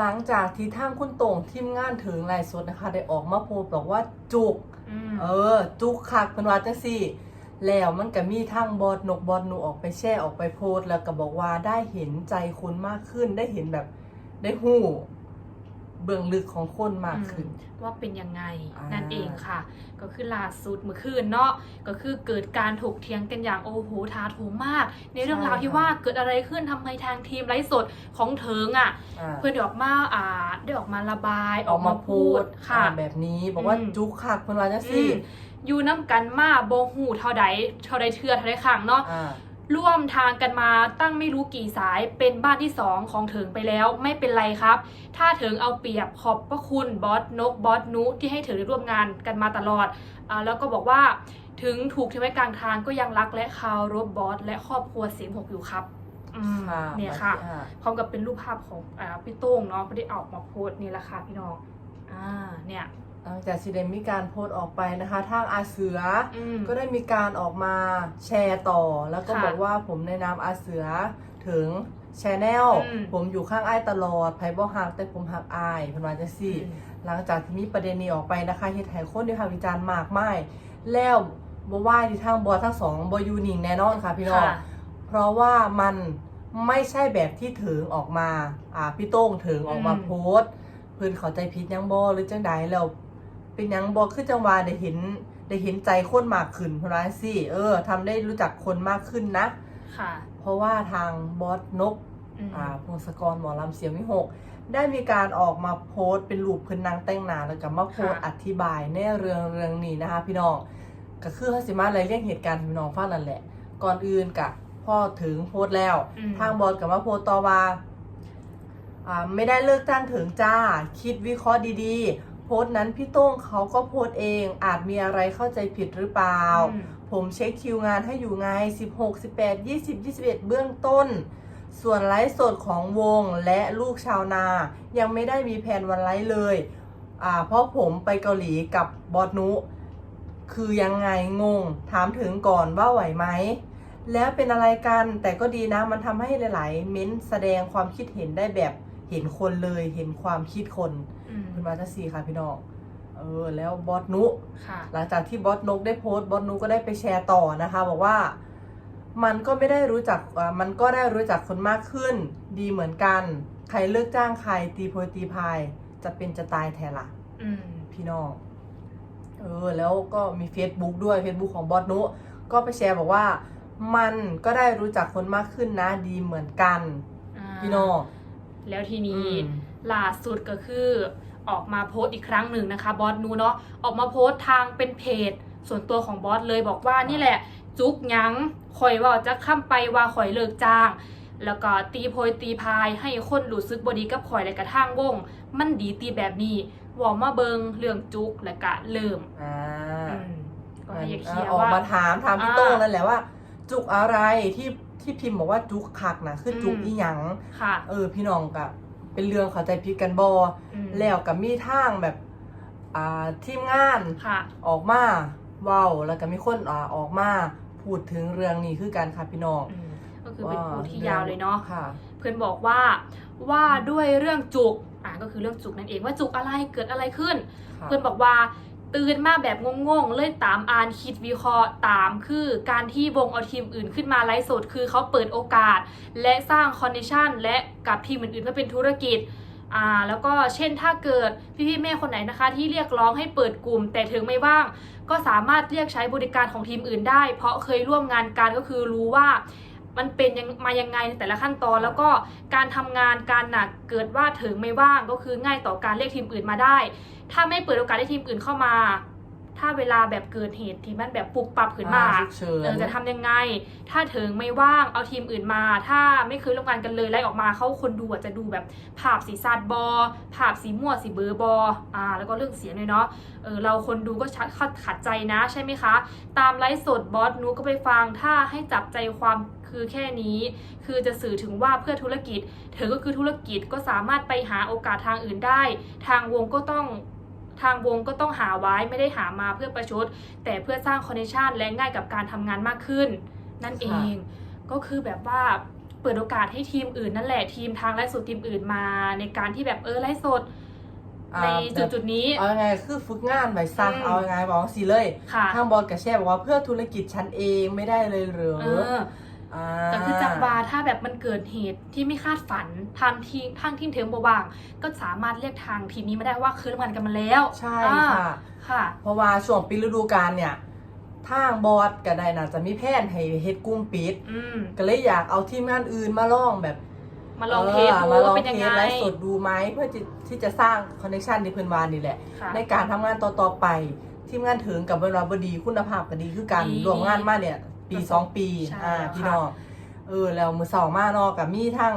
หลังจากที่ทางคุณโต่งทีมงานถึงไลฟ์สดนะคะ ได้ออกมาโพสต์บอกว่าจุกอืมเออ จุกคักเพิ่นว่าจังซี่ แล้วมันก็มีทางบอดนกบอดหนูออกไปแช่ออกไปโพสต์แล้วก็บอกว่าได้เห็นใจคนมากขึ้นได้เห็นแบบได้หู้ เบื้องลึกของคนมากขึ้น ว่าเป็นยังไงอ่านั่นั่นเองค่ะ ก็คือล่าสุดเมื่อคืนเนาะก็คือเกิดการถกเถียงกันอย่างโอ้โหท้าโถมมาก ในเรื่องราวที่ว่าเกิดอะไรขึ้นทำไมทางทีมไลฟ์สดของเถิงอะอ่าเพื่อนได้ออกมาอ่าได้ออกมาระบายออกมาพูดค่ะอ่าแบบนี้บอกว่าอืมจุกคักเพิ่นว่าจังอืซี่มอยู่น้ำกันมาโบหูเท่าใดเท่าใดเทือเท่าใดขังเนาะอ่า ร่วมทางกันมาตั้งไม่รู้กี่สายเป็นบ้านที่สองของเถิงไปแล้วไม่เป็นไรครับ ถ้าเถิงเอาเปรียบขอบพระคุณบอสนกบอสนุที่ให้เถิงได้ร่วมงานกันมาตลอดอ่าแล้วก็บอกว่าถึงถูกทิ้งไว้กลางทางก็ยังรักและเคารพบอสและครอบครัวเสียงหกอยู่ครับอืมค่ะเนี่ยค่ะอ่าพร้อมกับเป็นรูปภาพของอ่าพี่โต้งเนาะไม่ได้ออกมาโพสต์นี่แหละค่ะพี่น้องอ่าเนี่ย หลังจากที่ได้มีการโพสต์ออกไปนะคะ ทางอาเสืออืมก็ได้มีการออกมาแชร์ต่อ แล้วก็ค่ะบอกว่าผมในนามอาเสือถึงแชนแนลอืม ผมอยู่ข้างอ้ายตลอดไพ่บ่หักแต่ผมหักอายเพันวาจังซี่อืมหลังจากที่มีประเด็นนี้ออกไปนะคะเฮ็ดให้คนวิพากษ์วิจารณ์มากมายแล้วบ่ว่าที่ทางบอทั้งสองบอยูนิงแน่นอนค่ะพี่น้อง ค่ะ เพราะว่ามันไม่ใช่แบบที่ถึงออกมา อ่าพี่โต้งถึงออกมาอืม โพสต์เพิ่นเข้าใจผิดยังบ่หรือจังใดแล้ว เป็นหยังบ่คือจังว่าได้เห็นได้เห็นใจคนมากขึ้นเพราะว่าสิเออทำได้รู้จักคนมากขึ้นนะ ค่ะ เพราะว่าทางบอสนก อืม อ่าพงศกรหมอลำเสียงวิหก ได้มีการออกมาโพสต์เป็นรูปเพิ่นนางแต่งหน้าแล้วก็มาโพสต์ค่ะ อธิบายในเรื่องเรื่องนี้นะคะ พี่น้องก็คือเขาสิมาอะไรเรียกเหตุการณ์ให้พี่น้องฟังนั่นแหละ ก่อนอื่นกะพ่อถึงโพสต์แล้ว อืม ทางบอสกับมาโพสต์ต่อว่าอ่า ไม่ได้เลิกจ้างถึงจ้า คิดวิเคราะห์ดีๆโพสต์นั้นพี่โต้งเขาก็โพสต์เอง อาจมีอะไรเข้าใจผิดหรือเปล่า อืม ผมเช็คคิวงานให้อยู่ไง 16 18 20 21 เบื้องต้น ส่วนไลฟ์สดของวงและลูกชาวนา ยังไม่ได้มีแผนวันไลฟ์เลยอ่าเพราะผมไปเกาหลีกับบอสนุ คือยังไงงง ถามถึงก่อนว่าไหวไหม แล้วเป็นอะไรกันแต่ก็ดีนะมันทำให้หลาย ๆ เม้นต์แสดงความคิดเห็นได้แบบ เห็นคนเลยเห็นความคิดคนอืมคุณมาทัศซีค่ะพี่น้องเออแล้วบอสนุค่ะหลังจากที่บอสนกได้โพสต์บอสนุก็ได้ไปแชร์ต่อนะคะ บอกว่ามันก็ไม่ได้รู้จักอ่ามันก็ได้รู้จักคนมากขึ้น ดีเหมือนกัน ใครเลิกจ้างใครตีโพยตีพายจะเป็นจะตายแทนละอืมพี่น้องเออแล้วก็มี Facebook ด้วย Facebook ของบอสนุก็ไปแชร์บอกว่า มันก็ได้รู้จักคนมากขึ้นนะ ดีเหมือนกันอ่าพี่น้อง แล้วทีนี้อืมล่าสุดก็คือออกมาโพสต์อีกครั้งหนึ่งนะคะ บอสนูเนาะออกมาโพสต์ทางเป็นเพจ ส่วนตัวของบอสเลยบอกว่านี่แหละ จุกหยังข่อยว่าจะข้ามไปว่าข่อยเลิกจ้าง แล้วก็ตีโพยตีพายให้คนรู้สึกบดีกับข่อยและกระทั่งวง มันดีตีแบบนี้วอมาเบิงเรื่องจุกและกะเริ่มอ่าอืมก็ให้เคลียร์ออกว่ามาถามถามพี่อ่าโต้งนั่นแหละว่า จุกอะไรที่ ที่พิมพ์บอกว่าจุกคักนะคือจุกอืมอีหยังค่ะ เออ พี่น้องกับเป็นเรื่องเข้าใจผิดกันบออืมแล้วกับมีทางแบบอ่าทีมงานค่ะออกมาเว้าแล้วก็มีคนอ่าออกมาพูดถึงเรื่องนี้คือกันค่ะพี่น้องอืมก็คือเป็นผู้ที่ยาวเลยเนาะค่ะเพื่อนบอกว่าว่าด้วยเรื่องจุกอ่าก็คือเรื่องจุกนั่นเองว่าจุกอะไรเกิดอะไรขึ้นค่ะเพื่อนบอกว่า ตื่นมาแบบงงๆ เลยตามอ่านคิดวิเคราะห์ตามคือการที่วงเอาทีมอื่นขึ้นมาไลฟ์สดคือเขาเปิดโอกาส และสร้างคอนเนคชันและกับทีมอื่นๆเพื่อเป็นธุรกิจอ่าแล้วก็เช่นถ้าเกิดพี่ๆแม่คนไหนนะคะ ที่เรียกร้องให้เปิดกลุ่ม แต่ถึงไม่ว่าง ก็สามารถเรียกใช้บริการของทีมอื่นได้ เพราะเคยร่วมงานกันก็คือรู้ว่า มันเป็นยังมายังไงในแต่ละขั้นตอน แล้วก็การทำงานการหนักเกิดว่าถึงไม่ว่างก็คือง่ายต่อการเรียกทีมอื่นมาได้ ถ้าไม่เปิดโอกาสให้ทีมอื่นเข้ามา ถ้าเวลาแบบเกิดเหตุที่มันแบบปุบปับขึ้นมาอ่ฉุกเฉิน เออจะทำยังไง ถ้าถึงไม่ว่างเอาทีมอื่นมา ถ้าไม่เคยร่วมงานกันเลยไล่ออกมาเขาคนดูอาจจะดูแบบภาพสีซาดบอภาพสีมั่วสีเบอร์บออ่าแล้วก็เรื่องเสียงเลยเนาะเออเราคนดูก็ชัดขัดขัดใจนะใช่ไหมคะ ตามไลฟ์สดบอสนูก็ไปฟังถ้าให้จับใจความคือแค่นี้ คือจะสื่อถึงว่าเพื่อธุรกิจ เธอก็คือธุรกิจก็สามารถไปหาโอกาสทางอื่นได้ ทางวงก็ต้อง ทางวงก็ต้องหาไว้ไม่ได้หามาเพื่อประชด แต่เพื่อสร้างคอนเนคชันและง่ายกับการทำงานมากขึ้น นั่นเองก็คือแบบว่าเปิดโอกาสให้ทีมอื่นนั่นแหละทีมทางไลฟ์สดทีมอื่นมา ในการที่แบบเออไลฟ์สดอ่าในจุดจุดๆนี้ เอายังไงคือฝึกงานไว้ซะอืมเอายังไงบอกสิเลยค่ะทางบอลกับแช่บอกว่าเพื่อธุรกิจฉันเองไม่ได้เลยเหรือ เอออ่าแต่คือจังหวาถ้าแบบมันเกิดเหตุที่ไม่คาดฝันทางทีมทางทีมเทิงบว่าง ก็สามารถเรียกทางทีมนี้มาได้ว่าเคยร่วมงานกันมาแล้ว ใช่อ่าค่ะค่ะ เพราะว่าช่วงปิดฤดูกาลเนี่ยทางบอสก็ได้น่าจะมีแผนให้เฮ็ดกลุ้มปิดอืมก็เลยอยากเอาทีมงานอื่นมาลองแบบ มาลองเทสดูมาลองว่าเป็นยังเทไงสไลฟ์สดดูไหมเพื่อที่ที่จะสร้างคอนเนคชันในเพื่อนวานนี่แหละค่ะในการทำงานต่อๆไปทีมงานถึงกับเวลาบดีคุณภาพก็ดีคือการดีรวมงานมาเนี่ย ปีประสบสองปีใช่อ่าแล้วพี่ค่ะน้องเออแล้วมือสองมาเนอกกับมีทั้ง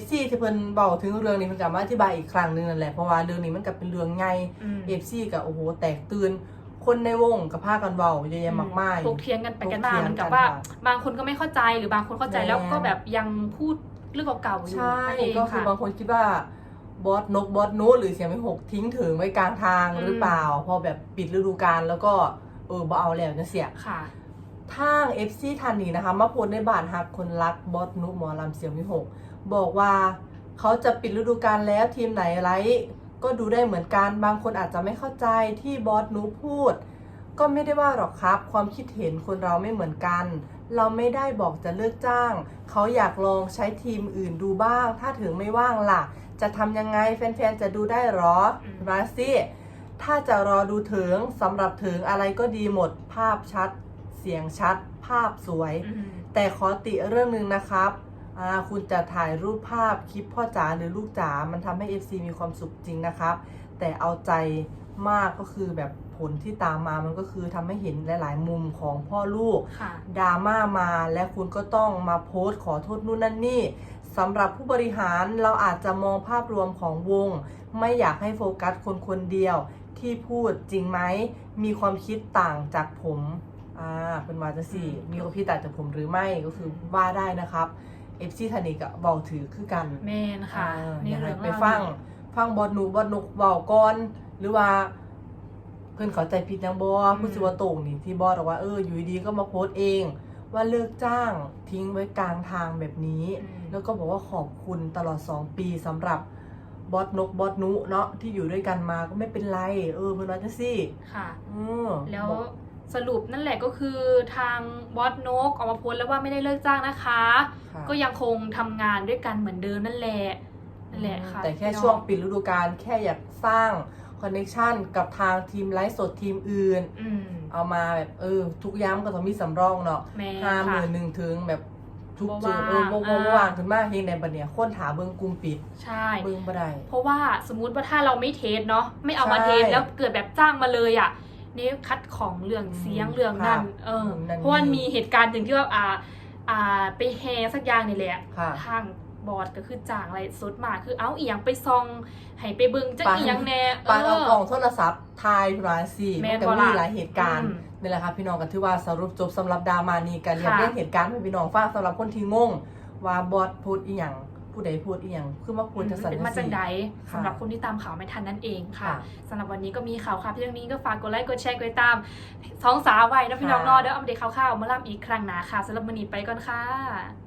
FC ที่เพิ่นเบาถึงเรื่องนี้มันก็มาอธิบายอีกครั้งหนึงนั่นแหละเพราะว่าเรื่องนี้มันก็เป็นเรื่องใหญ่อืม FC ก็โอ้โหแตกตื่นคนในวงกับพากันเบาเยอะแยะมากมาย ถกเถียงกันไปกันมาถกเถียงเหมือนกับกันว่าค่ะบางคนก็ไม่เข้าใจหรือบางคนเข้าใจแน่แล้วก็แบบยังพูดเรื่องเก่าๆอยู่ใช่นั่นเองก็คือค่ะบางคนคิดว่าบอสนกบอสนูหรือเสียงไม่หกทิ้งถึงไว้กลางทางอืมหรือเปล่า พอแบบปิดฤดูกาลแล้วก็เออบ่เอาแล้วจะเสีย ค่ะ ทาง FC ทันนี้นะคะ มาโพสในบานฮักคนรักบอสนุหมอลำเสียงวิหก บอกว่าเขาจะปิดฤดูกาลแล้วทีมไหนไลฟ์ก็ดูได้เหมือนกัน บางคนอาจจะไม่เข้าใจที่บอสนุพูด ก็ไม่ได้ว่าหรอกครับ ความคิดเห็นคนเราไม่เหมือนกัน เราไม่ได้บอกจะเลิกจ้าง เขาอยากลองใช้ทีมอื่นดูบ้าง ถ้าถึงไม่ว่างล่ะ จะทำยังไงแฟนๆจะดูได้หรอมมาสิถ้าจะรอดูถึงสำหรับถึงอะไรก็ดีหมดภาพชัด สียงชัด ภาพสวยอืมแต่ขอติเรื่องหนึ่งนะครับอ่าคุณจะถ่ายรูปภาพคลิปพ่อจ๋าหรือลูกจ๋า มันทำให้ FC มีความสุขจริงนะครับ แต่เอาใจมากก็คือแบบผลที่ตามมามันก็คือทำให้เห็นหลาย ๆ มุมของพ่อลูกค่ะดราม่ามาและคุณก็ต้องมาโพสต์ขอโทษนู่นนั่นนี่สำหรับผู้บริหารเราอาจจะมองภาพรวมของวง ไม่อยากให้โฟกัสคนคนเดียวที่พูดจริงไหม มีความคิดต่างจากผม อ่าเป็นว่าจะสี่อืมมีความคิดต่างจากผมหรือไม่ก็คือว่าได้นะครับเอฟซีธานีกับเบาถือคือกันแมนค่ะอ่านี่อยากให้เรื่องไปราวฟัง ฟังบอดหนูบอดนุกเบาก่อนหรือว่าเพื่อนเข้าใจผิดยังบอผู้สิวาโตงนี่ที่บอสบอกว่าเอออยู่ดีๆก็มาโพสต์เอง ว่าเลิกจ้างทิ้งไว้กลางทางแบบนี้อืมแล้วก็บอกว่าขอบคุณตลอด 2 ปีสำหรับบอสนกบอสนุเนาะที่อยู่ด้วยกันมาก็ไม่เป็นไร เออเพื่อนว่าจังซี่ค่ะเออแล้วบอก สรุปนั่นแหละก็คือทางบอสนกออกมาโพสต์แล้วว่าไม่ได้เลิกจ้างนะคะ ค่ะก็ยังคงทำงานด้วยกันเหมือนเดิมนั่นแหละนั่นแหละค่ะแต่แค่พี่น้อช่วงปิดฤดูกาลแค่อยากสร้างคอนเน t ชันกับทางทีมไลฟ์สดทีมอื่น อืมเอามาแบบเออ ทุกย้ำก็ต้องมีสำรองเนาะแม่ห้าหค่ะ มื่นหนึ่งถึงแบบทุกบ่จุดว่างเออบ่บ่อ่า บ่ว่างถึงมากเฮงในบัดเนี่ยคนถาเบิ่งกลุ่มปิด ใช่ เบิ่งบ่ได้ เพราะว่าสมมุติว่าถ้าเราไม่เทสเนาะไม่เอามาใช่เทสแล้วเกิดแบบจ้างมาเลยอะ นี่คัดของเรื่องเสียงอืมเรื่องนั่นครับเออนั่นเพราะว่านี่มีเหตุการณ์หนึ่งที่ว่าอ่าอ่าไปแฮสักอย่างนี่แหละค่ะทางบอร์ดก็คือจ้างอะไรสดมาคือเอาเอียงไปซองให้ไปเบิ่งจักปานเอียงแน่ปานเอากล่องโทรศัพท์ทายพราสีแม่มันนก็บ่มีล่ะหลายเหตุการณ์อืมนี่แหละครับพี่น้องกันถือว่าสรุปจบสำหรับดรามานี้กันเรียบค่ะเรียงเหตุการณ์ให้พี่น้องฟังสำหรับคนที่งงว่าบอสพูดอีหยัง ผู้ใดพูดอีหยังคือมาพูดจะสันเป็นมานิจากษใดค่ะสำหรับคนที่ตามข่าวไม่ทันนั่นเองค่ะค่ะสำหรับวันนี้ก็มีข่าวค่ะพี่เรื่องนี้ก็ฝากกดไลค์กดแชร์กดติดตามสองสาวไว้นะพี่น้องค่ะเนอเดี๋ยวเอามาเด็กข่าวๆมาล่ำอีกครั้งหนาค่ะสำหรับวันนี้ไปก่อนค่ะ